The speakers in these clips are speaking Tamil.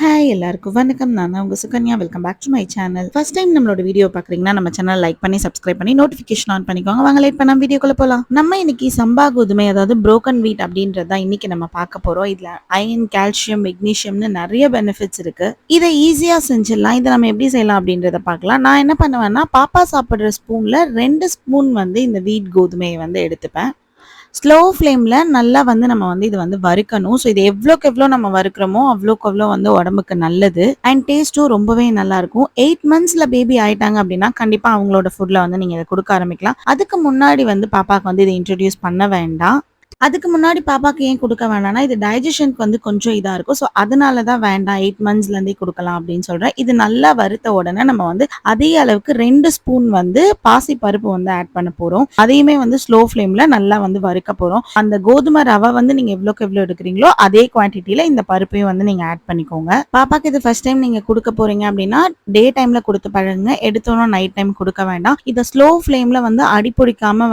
ஹாய் எல்லாருக்கும் வணக்கம் நான் உங்கள் Sukanya. Welcome back to my channel first time நம்மளோட வீடியோ பார்க்குறீங்கன்னா நம்ம சேனல் லைக் பண்ணி சப்ஸ்கிரைப் பண்ணி நோட்டிஃபிகேஷன் ஆன் பண்ணிக்கோங்க. வாங்க லேட் பண்ணாமல் வீடியோக்குள்ளே போகலாம் நம்ம இன்னைக்கு சம்பா கோதுமை அதாவது புரோக்கன் வீட் அப்படின்றது தான் இன்னைக்கு நம்ம பார்க்க போகிறோம் இதில் அயன் கால்சியம் மெக்னீஷியம்னு நிறைய பெனிஃபிட்ஸ் இருக்குது இதை ஈஸியாக செஞ்சிடலாம். இதை நம்ம எப்படி செய்யலாம் அப்படின்றத பார்க்கலாம். நான் என்ன பண்ணுவேன்னா பாப்பா சாப்பிட்ற ஸ்பூனில் ரெண்டு ஸ்பூன் வந்து இந்த வீட் கோதுமையை வந்து எடுத்துப்பேன். ஸ்லோ ஃப்ளேமில் நல்லா வந்து நம்ம வந்து இது வந்து வறுக்கணும். ஸோ இது எவ்வளோக்கு எவ்வளோ நம்ம வறுக்கிறோமோ அவ்வளோக்கு அவ்வளோ வந்து உடம்புக்கு நல்லது. அண்ட் டேஸ்ட்டும் ரொம்பவே நல்லா இருக்கும். எயிட் மந்த்ஸில் பேபி ஆயிட்டாங்க அப்படின்னா கண்டிப்பாக அவங்களோட ஃபுட்டில் வந்து நீங்கள் இதை கொடுக்க ஆரம்பிக்கலாம். அதுக்கு முன்னாடி வந்து பாப்பாவுக்கு வந்து இதை இன்ட்ரடியூஸ் பண்ண வேண்டாம். அதுக்கு முன்னாடி பாப்பாக்கு ஏன் கொடுக்க வேண்டாம்னா இது டைஜஷனுக்கு வந்து கொஞ்சம் இதாக இருக்கும். ஸோ அதனால தான் வேண்டாம் எயிட் மந்த்ஸ்லேருந்தே கொடுக்கலாம் அப்படின்னு சொல்கிறேன் இது நல்லா வறுத்த உடனே நம்ம வந்து அதே அளவுக்கு ரெண்டு ஸ்பூன் வந்து பாசி பருப்பு வந்து ஆட் பண்ண போகிறோம் அதையுமே வந்து ஸ்லோ ஃப்ளேமில் நல்லா வந்து வறுக்க போகிறோம் அந்த கோதுமை ரவை வந்து நீங்கள் எவ்வளோக்கு எவ்வளோ எடுக்கிறீங்களோ அதே குவான்டிட்டியில் இந்த பருப்பையும் வந்து நீங்கள் ஆட் பண்ணிக்கோங்க. பாப்பாக்கு இது ஃபர்ஸ்ட் டைம் நீங்கள் கொடுக்க போகிறீங்க அப்படின்னா டே டைமில் கொடுத்து பழகுங்க. எடுத்தோன்னா நைட் டைம் கொடுக்க வேண்டாம். இதை ஸ்லோ ஃப்ளேமில் வந்து அடி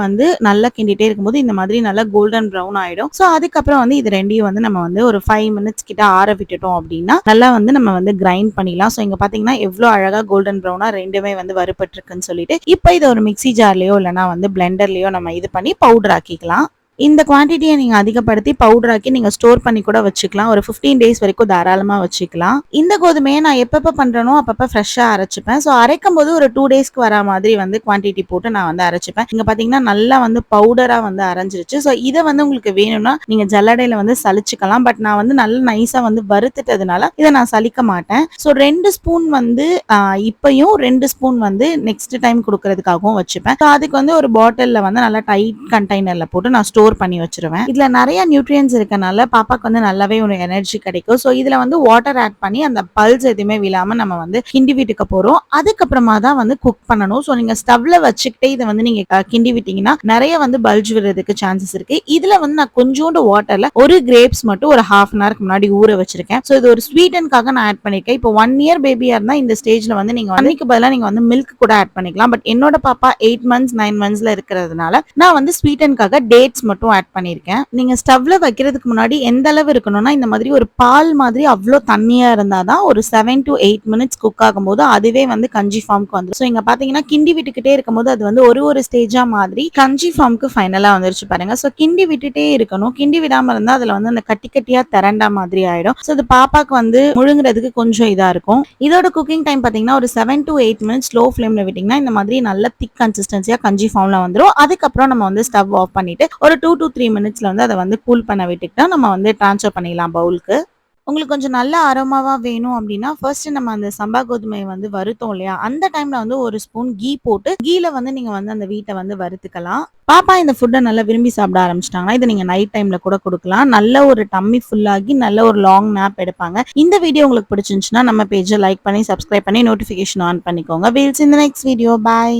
வந்து நல்லா கிண்டிட்டே இருக்கும்போது இந்த மாதிரி நல்லா கோல்டன் ப்ரௌன் ஆயிடும். ஸோ அதுக்கப்புறம் வந்து இது ரெண்டையும் வந்து நம்ம வந்து ஒரு ஃபைவ் மினிட்ஸ் கிட்ட ஆற விட்டுட்டோம் அப்படின்னா நல்லா வந்து நம்ம வந்து கிரைண்ட் பண்ணிடலாம். ஸோ இங்க பாத்தீங்கன்னா எவ்வளோ அழகா கோல்டன் ப்ரௌனாக ரெண்டுமே வந்து வறுபட்டுருக்குன்னு சொல்லிட்டு இப்போ இதை ஒரு மிக்ஸி ஜார்லயோ இல்லைனா வந்து பிளெண்டர்லேயோ நம்ம இது பண்ணி பவுடர் ஆக்கிக்கலாம். இந்த குவான்டிட்டியை நீங்கள் அதிகப்படுத்தி பவுடராக்கி நீங்கள் ஸ்டோர் பண்ணி கூட வச்சுக்கலாம். ஒரு ஃபிஃப்டீன் டேஸ் வரைக்கும் தாராளமாக வச்சுக்கலாம். இந்த கோதுமையை நான் எப்பப்போ பண்ணுறனோ அப்பப்போ ஃப்ரெஷ்ஷாக அரைச்சிப்பேன். ஸோ அரைக்கும் போது ஒரு டூ டேஸ்க்கு வர மாதிரி வந்து குவான்டிட்டி போட்டு நான் வந்து அரைச்சிப்பேன். இங்கே பார்த்தீங்கன்னா நல்லா வந்து பவுடராக வந்து அரைஞ்சிருச்சு. ஸோ இதை வந்து உங்களுக்கு வேணும்னா நீங்கள் ஜல்லடையில் வந்து சலிச்சுக்கலாம். பட் நான் வந்து நல்லா நைஸாக வந்து வறுத்துட்டதுனால இதை நான் சலிக்க மாட்டேன். ஸோ ரெண்டு ஸ்பூன் வந்து இப்பையும் ரெண்டு ஸ்பூன் வந்து நெக்ஸ்ட் டைம் கொடுக்கறதுக்காகவும் வச்சுப்பேன். ஸோ அதுக்கு வந்து ஒரு பாட்டிலில் வந்து நல்லா டைட் கண்டெய்னரில் போட்டு நான் ஸ்டோர் பண்ணி வச்சிருவேன். இதுல நிறைய நியூட்ரியன்ஸ் இருக்கனால பாப்பாக்கு வந்து நல்லாவே ஒரு எனர்ஜி கிடைக்கும். ஸோ இதுல வந்து வாட்டர் ஆட் பண்ணி அந்த பல்ஸ் எதுவுமே விழாம நம்ம வந்து கிண்டி விட்டுக்க போறோம். அதுக்கப்புறமா தான் வந்து குக் பண்ணணும். ஸோ நீங்க ஸ்டவ்ல வச்சுக்கிட்டே இதை வந்து நீங்க கிண்டி விட்டீங்கன்னா நிறைய வந்து பல்ஜ் விடுறதுக்கு சான்சஸ் இருக்கு. இதுல வந்து நான் கொஞ்சோண்டு வாட்டர்ல ஒரு கிரேப்ஸ் மட்டும் ஒரு ஹாஃப் அன் ஹவருக்கு முன்னாடி ஊற வச்சிருக்கேன். ஸோ இது ஒரு ஸ்வீட்டனுக்காக நான் ஆட் பண்ணிருக்கேன். இப்போ ஒன் இயர் பேபியா இருந்தா இந்த ஸ்டேஜ்ல வந்து நீங்க அன்னைக்கு பதிலாக நீங்க வந்து மில்க் கூட ஆட் பண்ணிக்கலாம். பட் என்னோட பாப்பா எயிட் மந்த்ஸ் நைன் மந்த்ஸ்ல இருக்கிறதுனால நான் வந்து ஸ்வீட்டனுக்காக டேட்ஸ் மட்டும் ஆட் பண்ணியிருக்கேன். நீங்கள் ஸ்டவ்வில் வைக்கிறதுக்கு முன்னாடி எந்த அளவு இருக்கணும்னா இந்த மாதிரி ஒரு பால் மாதிரி அவ்வளோ தண்ணியாக இருந்தால் தான் ஒரு seven to eight minutes cook ஆகும்போது அதுவே வந்து கஞ்சி ஃபார்முக்கு வந்துடும் ஸோ இங்கே பார்த்தீங்கன்னா கிண்டி விட்டுக்கிட்டே இருக்கும்போது அது வந்து ஒரு ஒரு ஸ்டேஜாக மாதிரி கஞ்சி ஃபார்முக்கு ஃபைனலாக வந்துருச்சு பாருங்க. ஸோ கிண்டி விட்டுட்டே இருக்கணும். கிண்டி விடாம இருந்தால் அதில் வந்து அந்த கட்டி கட்டியாக திரண்டா மாதிரி ஆயிடும். ஸோ இது பாப்பாக்கு வந்து முழுங்குறதுக்கு கொஞ்சம் இதாக இருக்கும். இதோட குக்கிங் டைம் பார்த்தீங்கன்னா ஒரு seven to eight minutes slow ஃப்ளேமில் விட்டிங்கன்னா இந்த மாதிரி நல்ல திக் கன்சிஸ்டன்சியாக கஞ்சி ஃபார்மில் வந்துடும் அதுக்கப்புறம் நம்ம வந்து ஸ்டவ் ஆஃப் பண்ணிட்டு ஒரு டூ டு த்ரீ மினிட்ஸ்ல வந்து அதை வந்து கூல் பண்ண விட்டுக்கிட்டா நம்ம வந்து ட்ரான்ஸ்ஃபர் பண்ணிடலாம் பவுலுக்கு. உங்களுக்கு கொஞ்சம் நல்ல அரோமாவாக வேணும் அப்படின்னா ஃபர்ஸ்ட் நம்ம அந்த சம்பா கோதுமையை வந்து வறுத்தோம் இல்லையா? அந்த டைம்ல வந்து ஒரு ஸ்பூன் கீ போட்டு கீல வந்து நீங்க வந்து அந்த வீட்டை வந்து வறுத்துக்கலாம். பாப்பா இந்த ஃபுட்டை நல்லா விரும்பி சாப்பிட ஆரம்பிச்சிட்டாங்கன்னா இதை நீங்க நைட் டைம்ல கூட கொடுக்கலாம். நல்ல ஒரு டம்மி ஃபுல்லாகி நல்ல ஒரு லாங் நாப் எடுப்பாங்க. இந்த வீடியோ உங்களுக்கு பிடிச்சிருந்துச்சுன்னா நம்ம பேஜை லைக் பண்ணி சப்ஸ்கிரைப் பண்ணி நோட்டிஃபிகேஷன் ஆன் பண்ணிக்கோங்க. வீல்ஸ் இந்த நெக்ஸ்ட் வீடியோ பாய்